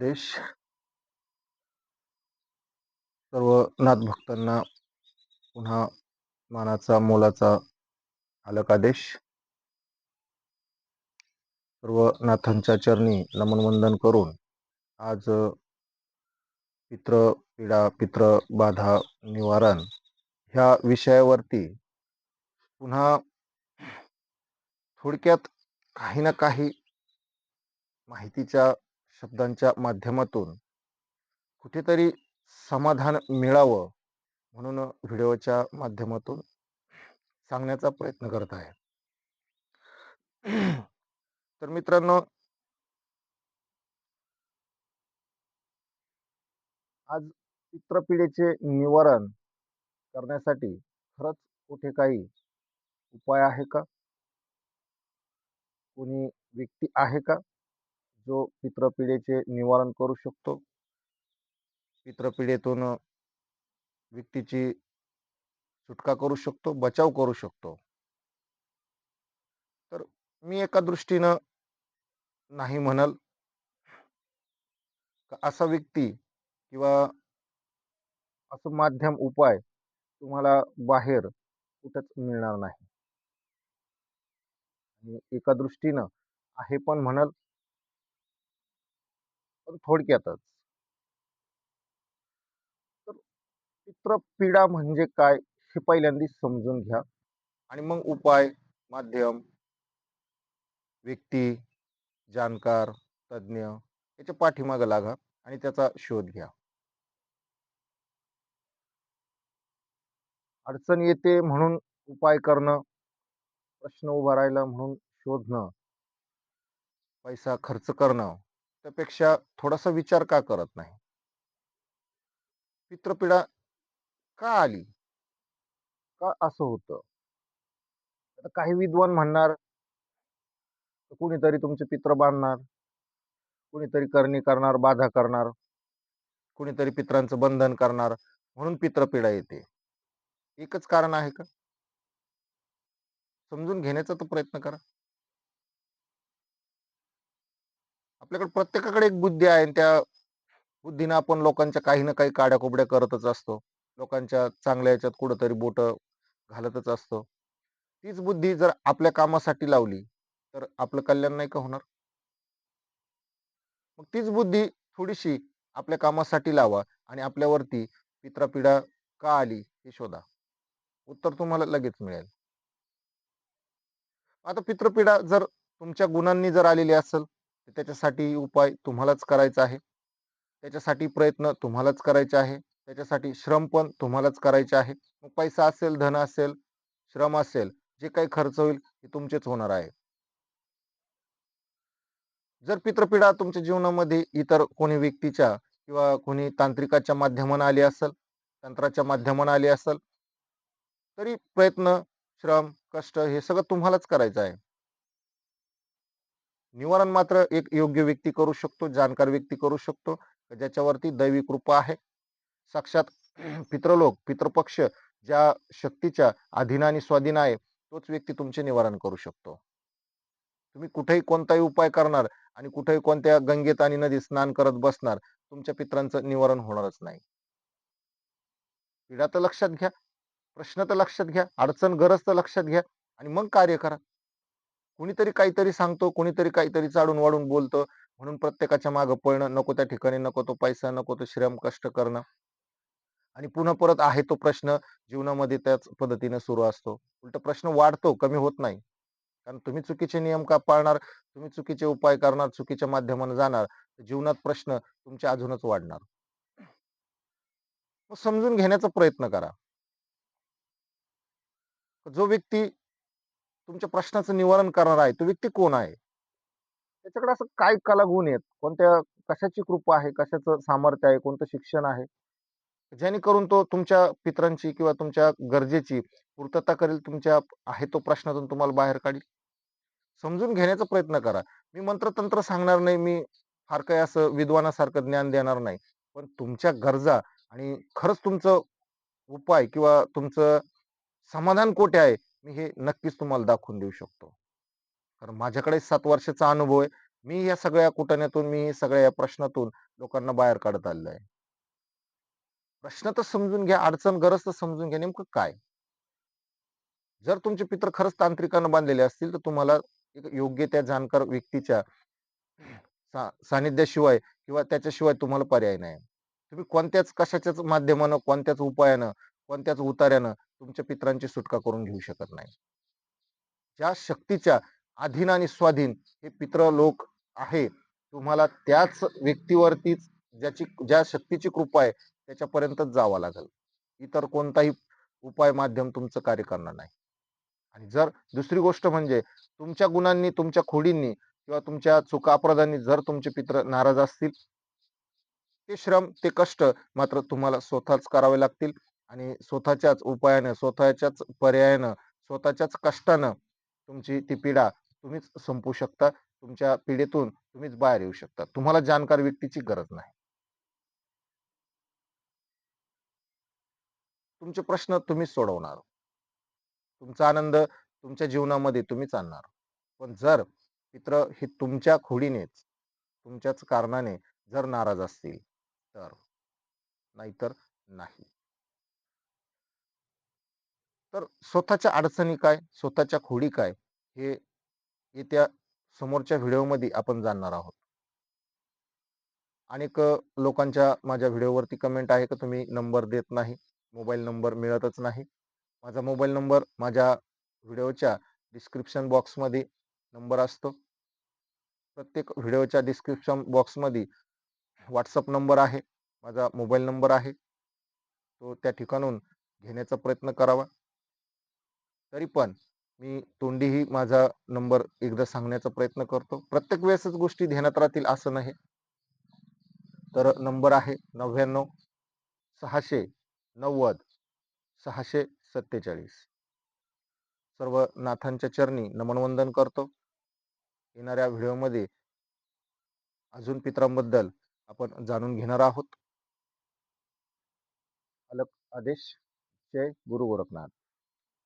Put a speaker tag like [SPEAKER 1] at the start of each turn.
[SPEAKER 1] देश सर्व नाथभक्तांना पुन्हा मानाचा मोलाचा आलक आदेश. सर्व नाथांच्या चरणी नमनवंदन करून आज पित्र पीडा पित्र बाधा निवारण ह्या विषयावरती पुन्हा थोडक्यात काही ना काही माहितीच्या शब्दांच्या माध्यमातून कुठेतरी समाधान मिळावं म्हणून व्हिडिओच्या माध्यमातून सांगण्याचा प्रयत्न करत आहे. तर मित्रांनो आज चित्रपिढीचे निवारण करण्यासाठी खरंच कुठे काही उपाय आहे का? कोणी व्यक्ती आहे का? जो पित्रपिढीचे निवारण करू शकतो. पित्रपिढीतून व्यक्तीची सुटका करू शकतो बचाव करू शकतो. तर मी एका दृष्टीनं नाही म्हणल. असा व्यक्ती किंवा असं माध्यम उपाय तुम्हाला बाहेर कुठंच मिळणार नाही. एका दृष्टीनं आहे पण म्हणल पण थोडक्यातच. तर चित्रपीडा म्हणजे काय हे पहिल्यांदा समजून घ्या. आणि मग उपाय माध्यम. व्यक्ती जाणकार तज्ज्ञ याच्या पाठीमागं लागा आणि त्याचा शोध घ्या. अडचण येते म्हणून उपाय करणं प्रश्न उभा राहिला म्हणून शोधणं. पैसा खर्च करणं. त्यापेक्षा थोडासा विचार का करत नाही? पित्रपिढा का आली? का असं होतं? आता काही विद्वान म्हणणार कुणीतरी तुमचे पित्र बांधणार कुणीतरी करणी करणार बाधा करणार कुणीतरी पित्रांचं बंधन करणार म्हणून पित्रपिढा येते. एकच कारण आहे का? समजून घेण्याचा तो प्रयत्न करा. आपल्याकडे प्रत्येकाकडे एक बुद्धी आहे आणि त्या बुद्धीनं आपण लोकांच्या काही ना काही काड्या कोबड्या करतच असतो. लोकांच्या चांगल्या याच्यात कुठंतरी बोट घालतच असतो. तीच बुद्धी जर आपल्या कामासाठी लावली तर आपलं कल्याण नाही का होणार? मग तीच बुद्धी थोडीशी आपल्या कामासाठी लावा आणि आपल्यावरती पित्रापिढा का आली हे शोधा. उत्तर तुम्हाला लगेच मिळेल. आता पित्रपिढा जर तुमच्या गुणांनी जर आलेली असेल त्याच्यासाठी उपाय तुम्हालाच करायचा आहे. त्याच्यासाठी प्रयत्न तुम्हालाच करायचे आहे. त्याच्यासाठी श्रम पण तुम्हालाच करायचे आहे. मग पैसा असेल धन असेल श्रम असेल जे काही खर्च होईल ते तुमचेच होणार आहे. जर पित्रपिढा तुमच्या जीवनामध्ये इतर कोणी व्यक्तीच्या किंवा कोणी तांत्रिकाच्या माध्यमाने आली असेल तंत्राच्या माध्यमाने आली असेल तरी प्रयत्न श्रम कष्ट हे सगळं तुम्हालाच करायचं आहे. निवारण मात्र एक योग्य व्यक्ती करू शकतो जाणकार व्यक्ती करू शकतो. ज्याच्यावरती दैवी कृपा आहे. साक्षात पित्रलोक पितृपक्ष ज्या शक्तीच्या अधीन आणि स्वाधीन आहे तोच व्यक्ती तुमचे निवारण करू शकतो. तुम्ही कुठेही कोणताही उपाय करणार आणि कुठेही कोणत्या गंगेत आणि नदीत स्नान करत बसणार तुमच्या पित्रांचं निवारण होणारच नाही. पीडा तर लक्षात घ्या प्रश्न तर लक्षात घ्या अडचण गरज तर लक्षात घ्या आणि मग कार्य करा. कुणीतरी काहीतरी सांगतो कुणीतरी काहीतरी चाडून वाढून बोलतो. म्हणून प्रत्येकाच्या मागं पळणं नको त्या ठिकाणी नको तो पैसा नको तो श्रम कष्ट करणं. आणि पुन्हा परत आहे तो प्रश्न जीवनामध्ये त्याच पद्धतीने सुरू असतो. उलट प्रश्न वाढतो कमी होत नाही. कारण तुम्ही चुकीचे नियम का पाळणार तुम्ही चुकीचे उपाय करणार चुकीच्या माध्यमाने जाणार जीवनात प्रश्न तुमचे अजूनच वाढणार. मग समजून घेण्याचा प्रयत्न करा. जो व्यक्ती तुमच्या प्रश्नाचं निवारण करणार आहे. तो व्यक्ती कोण आहे? त्याच्याकडे असं काय कला गुण आहेत? कोणत्या कशाची कृपा आहे? कशाचं सामर्थ्य आहे? कोणतं शिक्षण आहे? जेणेकरून तो तुमच्या पित्रांची किंवा तुमच्या गरजेची पूर्तता करेल तुमच्या आहे तो प्रश्नातून तुम्हाला बाहेर काढेल. समजून घेण्याचा प्रयत्न करा. मी मंत्रतंत्र सांगणार नाही मी फार काही असं विद्वानासारखं ज्ञान देणार नाही. पण तुमच्या गरजा आणि खरंच तुमचं उपाय किंवा तुमचं समाधान कोठे आहे? मी हे नक्कीच तुम्हाला दाखवून देऊ शकतो. कारण माझ्याकडे सात वर्षाचा अनुभव आहे. मी या सगळ्या कुटण्यातून मी या सगळ्या या प्रश्नातून लोकांना बाहेर काढत आलेलो आहे. प्रश्न तर समजून घ्या अडचण गरज तर समजून घ्या नेमकं काय? जर तुमचे पित्र खरंच तांत्रिकानं बांधलेले असतील तर तुम्हाला एक योग्य त्या जाणकार व्यक्तीच्या सा- सानिध्याशिवाय किंवा त्याच्याशिवाय तुम्हाला पर्याय नाही. तुम्ही कोणत्याच कशाच्याच माध्यमानं कोणत्याच उपायानं कोणत्याच उतार्यानं तुमच्या पित्रांची सुटका करून घेऊ शकत नाही. ज्या शक्तीच्या अधीन आणि स्वाधीन हे पित्र लोक आहे तुम्हाला त्याच व्यक्तीवरतीच ज्याची ज्या शक्तीची कृपा आहे त्याच्यापर्यंतच जावं लागेल. इतर कोणताही उपाय माध्यम तुमचं कार्य करणार नाही. आणि जर दुसरी गोष्ट म्हणजे तुमच्या गुणांनी तुमच्या खोडींनी किंवा तुमच्या चुका अपराधांनी जर तुमचे पित्र नाराज असतील ते श्रम ते कष्ट मात्र तुम्हाला स्वतःच करावे लागतील. आणि स्वतःच्याच उपायानं स्वतःच्याच पर्यायानं स्वतःच्याच कष्टानं तुमची ती पीडा तुम्हीच संपू शकता. तुमच्या पिढीतून तुम्हीच बाहेर येऊ शकता. तुम्हाला जाणकार व्यक्तीची गरज नाही. तुमचे प्रश्न तुम्हीच सोडवणार. तुमचा आनंद तुमच्या जीवनामध्ये तुम्हीच आणणार. पण जर पित्र हे तुमच्या खोडीनेच तुमच्याच कारणाने जर नाराज असतील तर नाहीतर नाही. तर स्वतःच्या अडचणी काय? स्वतःच्या खोडी काय? हे येत्या समोरच्या व्हिडिओमध्ये आपण जाणणार आहोत. अनेक लोकांच्या माझ्या व्हिडिओवरती कमेंट आहे की तुम्ही? नंबर देत नाही. मोबाईल नंबर मिळतच नाही. माझा मोबाईल नंबर माझ्या व्हिडिओच्या डिस्क्रिप्शन बॉक्समध्ये नंबर असतो. प्रत्येक व्हिडिओच्या डिस्क्रिप्शन बॉक्समध्ये व्हॉट्सअप नंबर आहे. माझा मोबाईल नंबर आहे. तो त्या ठिकाणून घेण्याचा प्रयत्न करावा. तरी पण मी तोंडीही माझा नंबर एकदा सांगण्याचा प्रयत्न करतो. प्रत्येक वेळेसच गोष्टी ध्यानात राहतील असं नाही. तर नंबर आहे नव्याण्णव सहाशे नव्वद सहाशे सत्तेचाळीस. सर्व नाथांच्या चरणी नमनवंदन करतो. येणाऱ्या व्हिडिओमध्ये अजून पित्रांबद्दल आपण जाणून घेणार आहोत. अलक आदेश जय गुरु गोरखनाथ.